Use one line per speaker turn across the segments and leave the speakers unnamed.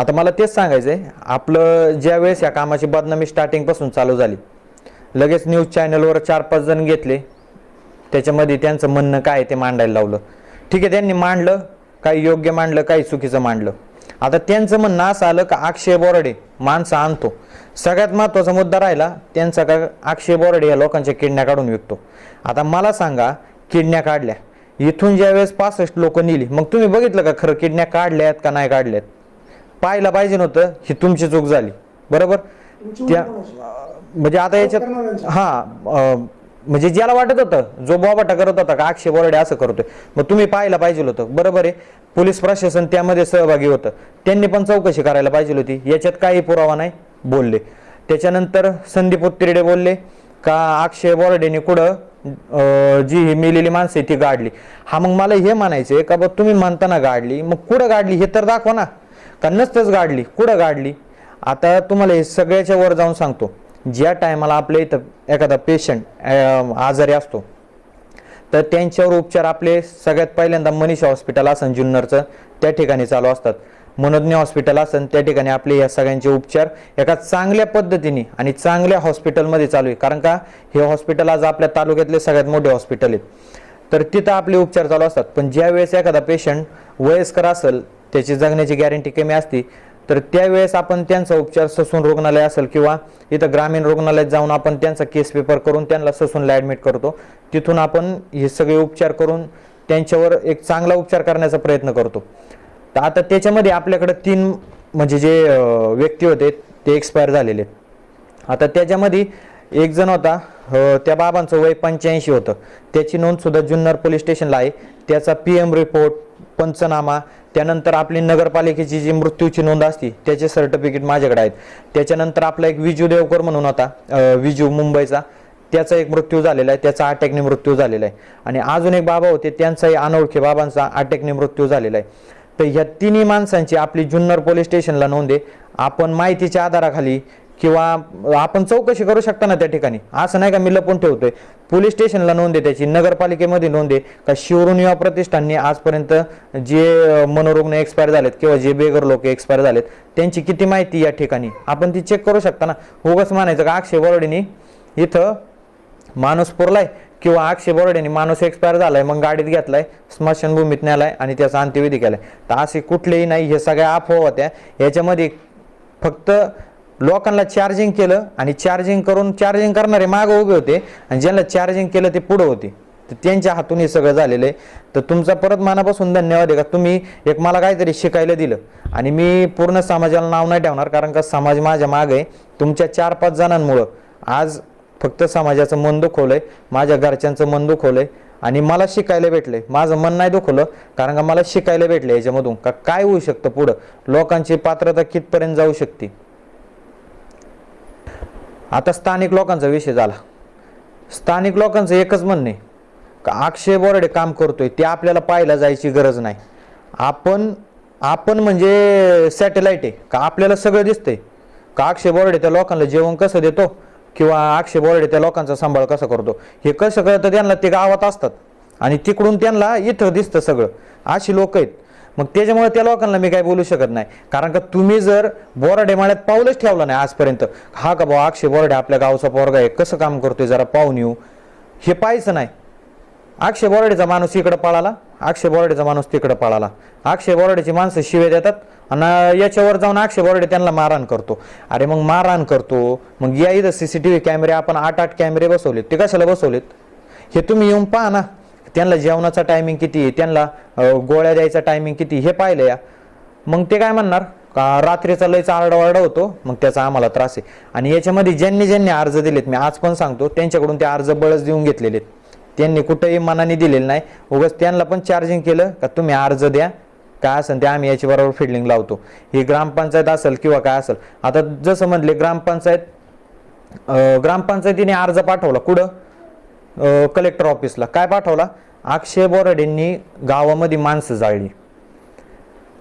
आता मला तेच सांगायचं आहे आपलं ज्या वेळेस या कामाची बदनामी स्टार्टिंगपासून चालू झाली लगेच न्यूज चॅनलवर चार पाच जण घेतले त्याच्यामध्ये त्यांचं म्हणणं काय आहे ते मांडायला लावलं. ठीक आहे त्यांनी मांडलं काही योग्य मांडलं काही चुकीचं मांडलं. आता त्यांचं म्हणणं असं आलं का अक्षय बोराडे माणसं आणतो. सगळ्यात महत्त्वाचा मुद्दा राहिला त्यांचा का अक्षय बोराडे या लोकांच्या किडण्या काढून विकतो. आता मला सांगा किडण्या काढल्या. इथून ज्या वेळेस पासष्ट लोक नेली मग तुम्ही बघितलं का खरं किडण्या काढल्यात का नाही काढल्यात? पाहायला पाहिजे नव्हतं ही तुमची चूक झाली. बरोबर? त्या म्हणजे आता याच्यात हा म्हणजे ज्याला वाटत होतं जो बोबाटा करत होता का अक्षय बोराडे असं करतोय मग तुम्ही पाहायला पाहिजे होतं. बरोबर आहे? पोलीस प्रशासन त्यामध्ये सहभागी होतं. त्यांनी पण चौकशी करायला पाहिजे होती. याच्यात काही पुरावा नाही बोलले. त्याच्यानंतर संदीप उत्तिर्डे बोलले का अक्षय बोराडेने कुठं जी ही मेलेली माणसं आहे ती गाडली. हा मग मला हे म्हणायचंय का बा तुम्ही म्हणताना गाडली. मग कुठं गाडली हे तर दाखवा ना. का नसतंच गाडली. कुठं गाडली? आता तुम्हाला हे सगळ्याच्या वर जाऊन सांगतो. ज्या टायमाला आपल्या इथं एखादा पेशंट आजारी असतो तर त्यांच्यावर उपचार आपले सगळ्यात पहिल्यांदा मनीषा हॉस्पिटल असन जुन्नरचं त्या ठिकाणी चालू असतात. मनोज्ञ हॉस्पिटल असन त्या ठिकाणी आपले या सगळ्यांचे उपचार एका चांगल्या पद्धतीने आणि चांगल्या हॉस्पिटलमध्ये चालू आहे. कारण का? हे हॉस्पिटल आज आपल्या तालुक्यातले सगळ्यात मोठे हॉस्पिटल आहेत. तर तिथं आपले उपचार चालू असतात. पण ज्या वेळेस एखादा पेशंट वयस्कर असेल त्याची जगण्याची गॅरंटी कमी असते तर त्यावेळेस आपण त्यांचा उपचार ससून रुग्णालय असेल किंवा इथं ग्रामीण रुग्णालयात जाऊन आपण त्यांचा केस पेपर करून त्यांना ससूनला ॲडमिट करतो. तिथून आपण हे सगळे उपचार करून त्यांच्यावर एक चांगला उपचार करण्याचा प्रयत्न करतो. तर आता त्याच्यामध्ये आपल्याकडे तीन म्हणजे जे व्यक्ती होते ते एक्सपायर झालेले. आता त्याच्यामध्ये एक जण होता त्या बाबांचं वय पंच्याऐंशी होतं. त्याची नोंदसुद्धा जुन्नर पोलीस स्टेशनला आहे. त्याचा पी एम रिपोर्ट पंचनामा त्यानंतर आपली नगरपालिकेची जी मृत्यूची नोंद असती त्याचे सर्टिफिकेट माझ्याकडे आहेत. त्याच्यानंतर आपला एक विजू देवकर म्हणून होता विजू मुंबईचा. त्याचा एक मृत्यू झालेला आहे त्याचा अटॅकने मृत्यू झालेला आहे. आणि अजून एक बाबा होते त्यांचाही अनोळखी बाबांचा अटॅकने मृत्यू झालेला आहे. तर ह्या तिन्ही माणसांची आपली जुन्नर पोलीस स्टेशनला नोंद आहे. आपण माहितीच्या आधाराखाली किंवा आपण चौकशी करू शकता ना त्या ठिकाणी? असं नाही का मी लपून ठेवतोय. पोलीस स्टेशनला नोंद आहे त्याची नगरपालिकेमध्ये नोंद आहे. का शिवरून युवा प्रतिष्ठानने आजपर्यंत जे मनोरुग्ण एक्सपायर झालेत किंवा जे बेगर लोक एक्सपायर झालेत त्यांची किती माहिती या ठिकाणी? आपण ती चेक करू शकता ना? उगाच म्हणायचं का अक्षय बोर्डीने इथं माणूस पुरलाय किंवा अक्षय बोर्डेने माणूस एक्सपायर झालाय मग गाडीत घेतलाय स्मशानभूमीत नेलाय आणि त्याचा अंत्यविधी केलाय. तर असे कुठलेही नाही हे सगळ्या अफवा होत्या. याच्यामध्ये फक्त लोकांना चार्जिंग केलं आणि चार्जिंग करून चार्जिंग करणारे मागं उभे होते आणि ज्यांना चार्जिंग केलं ते पुढं होते. तर त्यांच्या हातून हे सगळं झालेलं आहे. तर तुमचा परत मनापासून धन्यवाद आहे का? तुम्ही एक मला काहीतरी शिकायला दिलं. आणि मी पूर्ण समाजाला नाव नाही ठेवणार कारण का समाज माझ्या मागं आहे. तुमच्या चार पाच जणांमुळं आज फक्त समाजाचं मन दुखवलं आहे माझ्या घरच्यांचं मन दुखवलं आहे आणि मला शिकायला भेटलंय. माझं मन नाही दुखवलं कारण का मला शिकायला भेटलं याच्यामधून का काय होऊ शकतं पुढं? लोकांची पात्रता कितपर्यंत जाऊ शकते? आता स्थानिक लोकांचा विषय झाला. स्थानिक लोकांचं एकच म्हणणे का अक्षय बोराडे काम करतोय ते आपल्याला पाहायला जायची गरज नाही. आपण आपण म्हणजे सॅटेलाईट आहे का आपल्याला सगळं दिसतंय. का अक्षय बोराडे त्या लोकांना जेवण कसं देतो किंवा अक्षय बोराडे त्या लोकांचा सांभाळ कसा करतो. हे कसं कळतं त्यांना ते गावात असतात. आणि तिकडून त्यांना इथं दिसतं सगळं. अशी लोक आहेत. मग त्याच्यामुळे त्या लोकांना मी काय बोलू शकत नाही. कारण का तुम्ही जर बोराडे माळ्यात पाऊलच ठेवलं नाही आजपर्यंत हा का भाऊ अक्षय बोराडे आपल्या गावचा पोरगा आहे कसं काम करतोय जरा पाहून येऊ. हे पाहायचं नाही. अक्षय बोराडेचा माणूस इकडं पळाला अक्षय बोराडेचा माणूस तिकडं पळाला. अक्षय बोराडेची माणसं शिवे देतात आणि याच्यावर जाऊन अक्षय बोराडे त्यांना मारहाण करतो. अरे मग मारहाण करतो मग या इथं सी सी टी व्ही कॅमेरे आपण आठ आठ कॅमेरे बसवलेत. ते कशाला बसवलेत? हे तुम्ही येऊन पहा ना. त्यांना जेवणाचा टायमिंग किती आहे त्यांना गोळ्या द्यायचा टायमिंग किती हे पाहिलं या. मग ते काय म्हणणार? का रात्रीचा लयचा आरडाओरडा होतो मग त्याचा आम्हाला त्रास आहे. आणि याच्यामध्ये ज्यांनी ज्यांनी अर्ज दिलेत मी आज पण सांगतो त्यांच्याकडून ते अर्ज बळच देऊन घेतलेले आहेत त्यांनी कुठेही मनाने दिलेलं नाही. उगाच त्यांना पण चार्जिंग केलं का तुम्ही अर्ज द्या. काय असेल ते आम्ही याची बरोबर फिल्डिंग लावतो. ही ग्रामपंचायत असेल किंवा काय असेल. आता जसं म्हणले ग्रामपंचायत ग्रामपंचायतीने अर्ज पाठवला. कुठं? कलेक्टर ऑफिसला काय पाठवला? अक्षय बोराडेंनी गावामध्ये माणसं जाळली.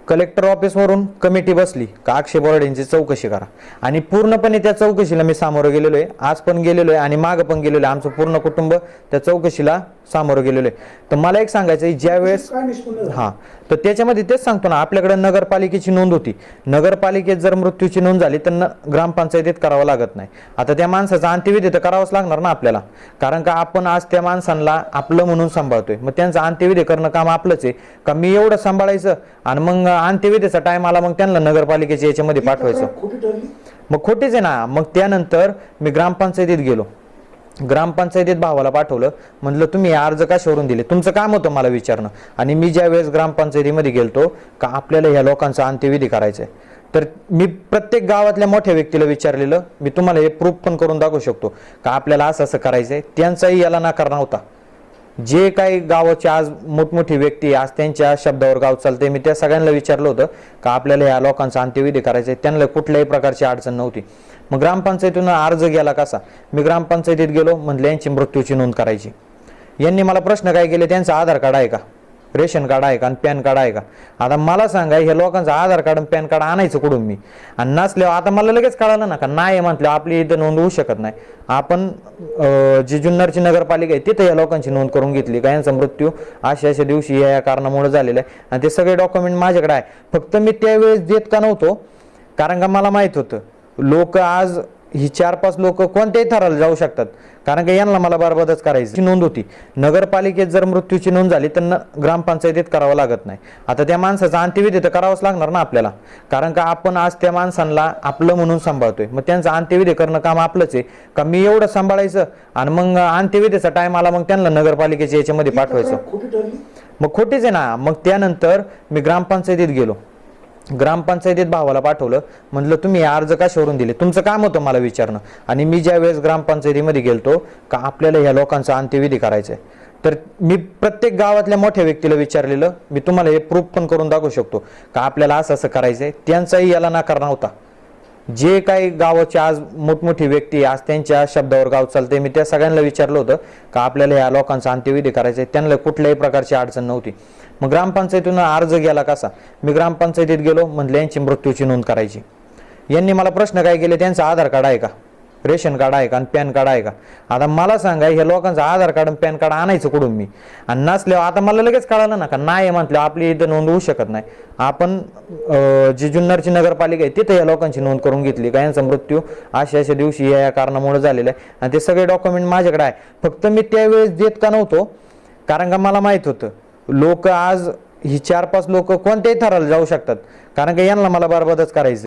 कलेक्टर ऑफिसवरून कमिटी बसली. का अक्षय बोराडेंची चौकशी करा. आणि पूर्णपणे त्या चौकशीला मी सामोरं गेलेलो आहे आज पण गेलेलो आहे आणि मागं पण गेलेलो आहे आमचं पूर्ण कुटुंब त्या चौकशीला सामोरं गेलेलो आहे तर मला एक सांगायचं आहे ज्या वेळेस
काय निष्पन्न झालं?
हा. तर त्याच्यामध्ये तेच सांगतो ना आपल्याकडे नगरपालिकेची नोंद होती. नगरपालिकेत जर मृत्यूची नोंद झाली तर न ग्रामपंचायतीत करावं लागत नाही. आता त्या माणसाचा अंत्यविधी तर करावंच लागणार ना आपल्याला. कारण का आपण आज त्या माणसांना आपलं म्हणून सांभाळतोय. मग त्यांचं अंत्यविधी करणं काम आपलंच आहे. का मी एवढं सांभाळायचं? आणि मग अंत्यविधीचा टाइम आला मग त्यांना नगरपालिकेच्या याच्यामध्ये पाठवायचं. मग खोटीच आहे ना. मग त्यानंतर मी ग्रामपंचायतीत गेलो. ग्रामपंचायतीत भावाला पाठवलं. म्हटलं तुम्ही अर्ज कशावरून दिले? तुमचं काम होतं मला विचारणं. आणि मी ज्या वेळेस ग्रामपंचायतीमध्ये गेलतो का आपल्याला ह्या लोकांचा अंत्यविधी करायचा आहे तर मी प्रत्येक गावातल्या मोठ्या व्यक्तीला विचारलेलं मी तुम्हाला हे प्रूफ पण करून दाखवू शकतो का? आपल्याला असं असं करायचं आहे त्यांचाही याला नकार नव्हता. जे काही गावाचे आज मोठमोठी व्यक्ती आज त्यांच्या शब्दावर गाव चालते मी त्या सगळ्यांना विचारलं होतं का आपल्याला या लोकांचा अंत्यविधी करायचा आहे? त्यांना कुठल्याही प्रकारची अडचण नव्हती. मग ग्रामपंचायतीनं अर्ज गेला कसा? मी ग्रामपंचायतीत गेलो म्हणले यांची मृत्यूची नोंद करायची. यांनी मला प्रश्न काय केले? त्यांचं आधार कार्ड आहे का? रेशन कार्ड आहे का आणि पॅन कार्ड आहे का? आता मला सांगा हे लोकांचं आधार कार्ड आणि पॅन कार्ड आणायचं कुठून मी? आणि नसल्यावर आता मला लगेच कळालं ना का? नाही म्हटलं आपली इथं नोंद होऊ शकत नाही. आपण जी जुन्नरची नगरपालिका आहे तिथे या लोकांची नोंद करून घेतली का? यांचा मृत्यू अशा अशा दिवशी या या कारणामुळे झालेला आहे. आणि ते सगळे डॉक्युमेंट माझ्याकडे आहे. फक्त मी त्यावेळेस देत का नव्हतो? कारण का मला माहीत होतं लोक आज ही चार पाच लोक कोणत्याही थराला जाऊ शकतात. कारण का यांना मला बरबादच करायची नोंद होती. नगरपालिकेत जर मृत्यूची नोंद झाली तर ग्रामपंचायतीत करावं लागत नाही. आता त्या माणसाचा अंत्यविधी तर करावंच लागणार ना आपल्याला. कारण का आपण आज त्या माणसांना आपलं म्हणून सांभाळतोय. मग त्यांचं अंत्यविधी करणं काम आपलंच आहे. का मी एवढं सांभाळायचं? आणि मग अंत्यविधीचा टाइम आला मग त्यांना नगरपालिकेच्या याच्यामध्ये पाठवायचं. मग खोटीच आहे ना. मग त्यानंतर मी ग्रामपंचायतीत गेलो. ग्रामपंचायतीत भावाला पाठवलं म्हटलं तुम्ही अर्ज कशावरून दिले? तुमचं काम होतं मला विचारणं. आणि मी ज्या वेळेस ग्रामपंचायतीमध्ये गेलतो का आपल्याला ह्या लोकांचा अंत्यविधी करायचा आहे तर मी प्रत्येक गावातल्या मोठ्या व्यक्तीला विचारलेलं मी तुम्हाला हे प्रूफ पण करून दाखवू शकतो का आपल्याला असं असं करायचं आहे त्यांचाही याला नकार नव्हता जे काही गावाचे आज मोठमोठी व्यक्ती आज त्यांच्या शब्दावर गाव चालते मी त्या सगळ्यांना विचारलं होतं का आपल्याला या लोकांचा अंत्यविधी करायचा आहे त्यांना कुठल्याही प्रकारची अडचण नव्हती. मग ग्रामपंचायतीनं अर्ज गेला कसा? मी ग्रामपंचायतीत गेलो म्हणले यांची मृत्यूची नोंद करायची. यांनी मला प्रश्न काय केले? त्यांचं आधार कार्ड आहे का? रेशन कार्ड आहे का आणि पॅन कार्ड आहे का? आता मला सांगा हे लोकांचं आधार कार्ड आणि पॅन कार्ड आणायचं कुठून मी? आणि नसल्यावर आता मला लगेच कळालं ना का? नाही म्हटलं आपली इथं नोंद होऊ शकत नाही. आपण जी जुन्नरची नगरपालिका आहे तिथे या लोकांची नोंद करून घेतली का? यांचा मृत्यू अशा अशा दिवशी या या कारणामुळे झालेला आहे. आणि ते सगळे डॉक्युमेंट माझ्याकडे आहे. फक्त मी त्यावेळेस देत का नव्हतो? कारण का मला माहीत होतं लोक आज ही चार पाच लोक कोणत्याही थराला जाऊ शकतात. कारण का यांना मला बरबादच करायचं